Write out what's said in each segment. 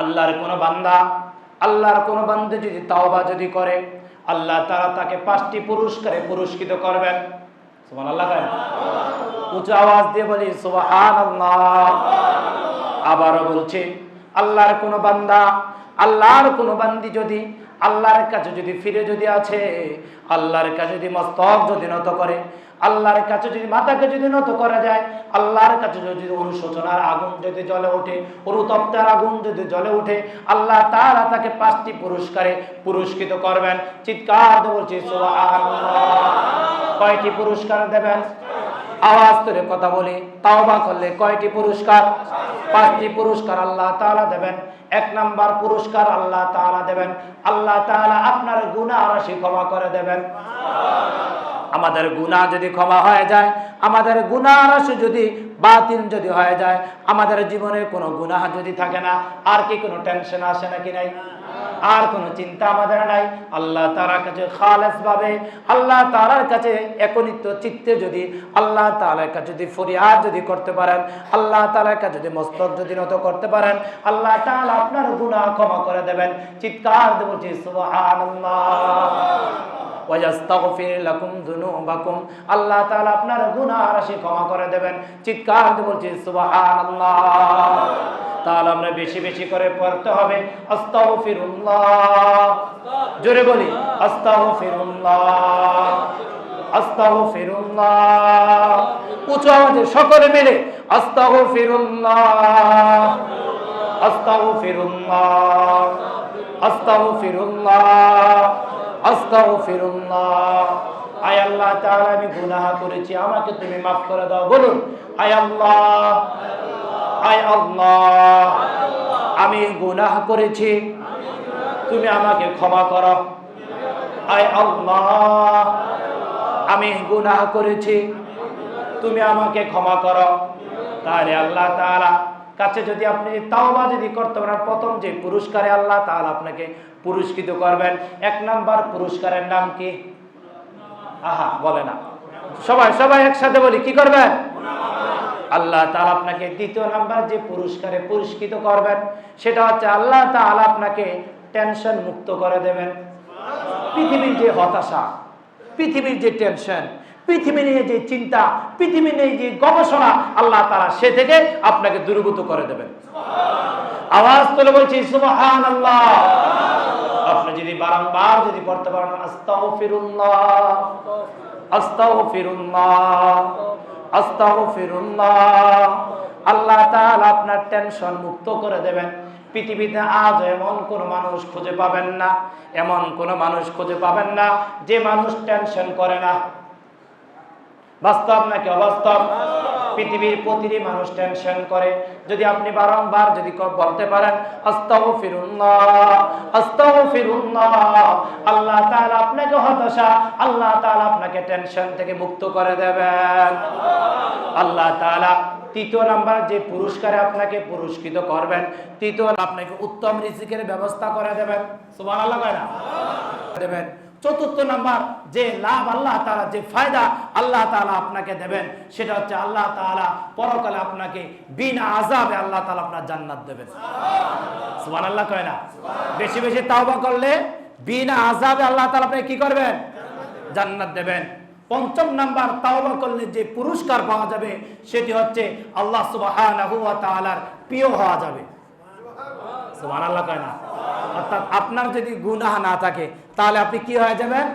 আল্লাহর কোনো বান্দা, আল্লাহর কোনো বান্দা যদি তাওবা যদি করে, আল্লাহ তারা তাকে পাঁচটি পুরস্কারে পুরস্কৃত করবেন। সুবহান আল্লাহ উঁচু আওয়াজ দিয়ে বলি সুবহান আবারও বলছি, আল্লাহর কোনো বান্দা, আল্লাহর কোনো বান্দি যদি আল্লাহর কাছে যদি ফিরে যদি আছে আল্লাহর কাছে যদি মস্তক যদি নত করে আল্লাহর কাছে যদি মাথাকে যদি নত করা যায়, আল্লাহর কাছে যদি অনুশোচনার আগুন যদি জ্বলে ওঠে, অনুতপ্তার আগুন যদি জ্বলে ওঠে, আল্লাহ তাআলা তাকে পাঁচটি পুরস্কারে পুরস্কৃত করবেন। চিৎকার বলছি কয়টি পুরস্কার দেবেন? আওয়াজ করে কথা বলি, তাওবা করলে কয়টি পুরস্কার? পাঁচটি পুরস্কার আল্লাহ তাআলা দেবেন। এক নাম্বার পুরস্কার আল্লাহ তাআলা দেবেন। আল্লাহ তাআলা আপনার গুনাহ রাশি ক্ষমা করে দেবেন। আমাদের গুনাহ যদি ক্ষমা হয়ে যায়, আমাদের গুনাহ যদি বাতিল যদি হয়ে যায়, আমাদের জীবনে কোনো গুনাহ যদি থাকে না, আর কি কোনো টেনশন আসে নাকি নাই? আর কোনো চিন্তা আমাদের নাই। আল্লাহ তাআলার কাছে খালেস ভাবে আল্লাহ তাআলার কাছে একনিত্য চিত্তে যদি, আল্লাহ তাআলার কাছে যদি ফরিয়াদ যদি করতে পারেন, আল্লাহ তাআলার কাছে যদি মস্তক যদি নত করতে পারেন, আল্লাহ তাআলা আপনার গুনাহ ক্ষমা করে দেবেন। চিৎকার বলছি, সুবহানাল্লাহ। লাকুম আল্লাহ আপনার গুনাহ রাশি ক্ষমা করে দেবেন। চিৎকার বলছি তাহলে আমরা বেশি বেশি করে পড়তে হবে। জোরে বলি উচ্চ আওয়াজে সকলে মিলে, আস্তাগফিরুল্লাহ। আস্তাগফিরুল্লাহ। আস্তাগফিরুল্লাহ। আল্লাহ আমি গুনাহ করেছি, আমাকে তুমি maaf করে দাও। বলুন আমি গুনাহ করেছি, তুমি আমাকে ক্ষমা করো। আমি গুনাহ করেছি, তুমি আমাকে ক্ষমা করো। তাহলে আল্লাহ তাআলা কাছে যদি আপনি তাওবা যদি করতে পারেন, প্রথম যে পুরস্কারে আল্লাহ তাআলা আপনাকে পুরস্কৃত করবেন। এক নাম্বার পুরস্কারের নাম কি? আহা, বলে না। সবাই সবাই একসাথে বলি, কি করবেন? আল্লাহ তাআলা আপনাকে দ্বিতীয় নাম্বার যে পুরস্কারে পুরস্কৃত করবেন, সেটা হচ্ছে আল্লাহ তাআলা আপনাকে টেনশন মুক্ত করে দেবেন। পৃথিবীর যে হতাশা, পৃথিবীর যে টেনশন পৃথিবী নিয়ে যে চিন্তা, পৃথিবী নিয়ে যে গবেষণা, আল্লাহ তারা সে থেকে আপনাকে দূরীভূত করে দেবেন। আওয়াজ তুলে বলছি সুবহান আল্লাহ আপনি যদি বারংবার যদি পড়তে পারেন, আস্তাগফিরুল্লাহ আস্তাগফিরুল্লাহ আস্তাগফিরুল্লাহ। আল্লাহ তাআলা আপনার টেনশন মুক্ত করে দেবেন। পৃথিবীতে আজ এমন কোন মানুষ খুঁজে পাবেন না, এমন কোন মানুষ খুঁজে পাবেন না, যে মানুষ টেনশন করে না। বাস্তব নাকি অবাস্তব? পৃথিবীর প্রতিটি মানুষ টেনশন করে। যদি আপনি বারংবার যদি বলতে পারেন আল্লাহ তাআলা আপনাকে হতাশা, আল্লাহ তাআলা আপনাকে টেনশন থেকে মুক্ত করে দেবেন। আল্লাহ তাআলা তৃতীয় নাম্বার যে পুরস্কারে আপনাকে পুরস্কৃত করবেন, তৃতীয় আপনাকে উত্তম রিজিকের ব্যবস্থা করে দেবেন। সুবহানাল্লাহ কয় না? দেবেন। চতুর্থ নাম্বার, যে লাভ আল্লাহ তাআলা, যে ফায়দা আল্লাহ তাআলা আপনাকে দেবেন, সেটা হচ্ছে আল্লাহ তাআলা পরকালে আপনাকে বিনা আযাবে আল্লাহ তাআলা আপনার জান্নাত দেবেন। সুবহানাল্লাহ কয় না? বেশি বেশি তাওবা করলে বিনা আযাবে আল্লাহ তাআলা আপনাকে কি করবেন? জান্নাত দেবেন। পঞ্চম নাম্বার, তাওবা করলে যে পুরস্কার পাওয়া যাবে, সেটি হচ্ছে আল্লাহ তাআলার প্রিয় হওয়া যাবে। সুবহানাল্লাহ কয় না? অর্থাৎ আপনার যদি গুনাহ না থাকে, তাহলে আপনি কি হয়ে যাবেন?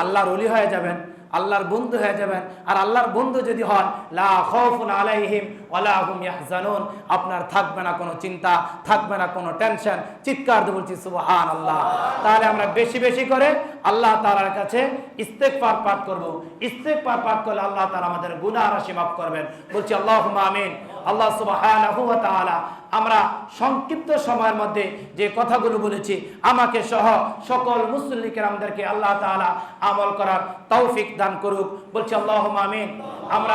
আল্লাহর অলি হয়ে যাবেন, আল্লাহর বন্ধু হয়ে যাবেন। আর আল্লাহর বন্ধু যদি হন, লা খাউফুন আলাইহিম ওয়ালা ইয়াহজানুন। আপনার থাকবে না কোনো চিন্তা, থাকবে না কোনো টেনশন। চিৎকার দিয়ে বলছি, সুবহানাল্লাহ। তাহলে আমরা বেশি বেশি করে আল্লাহ তাআলার কাছে ইস্তেগফার পাঠ করব। ইস্তেগফার পাঠ করলে আল্লাহ তাআলা আমাদের গুনাহ রাশি মাফ করবেন। বলছি, আল্লাহুম্মা আমিন। আল্লাহ সুবাহ আমরা সংক্ষিপ্ত সময়ের মধ্যে যে কথাগুলো বলেছি, আমাকে সহ সকল মুসল্লিকের আমাদেরকে আল্লাহ তালা আমল করার তৌফিক দান করুক। বলছি আল্লাহ মামিন আমরা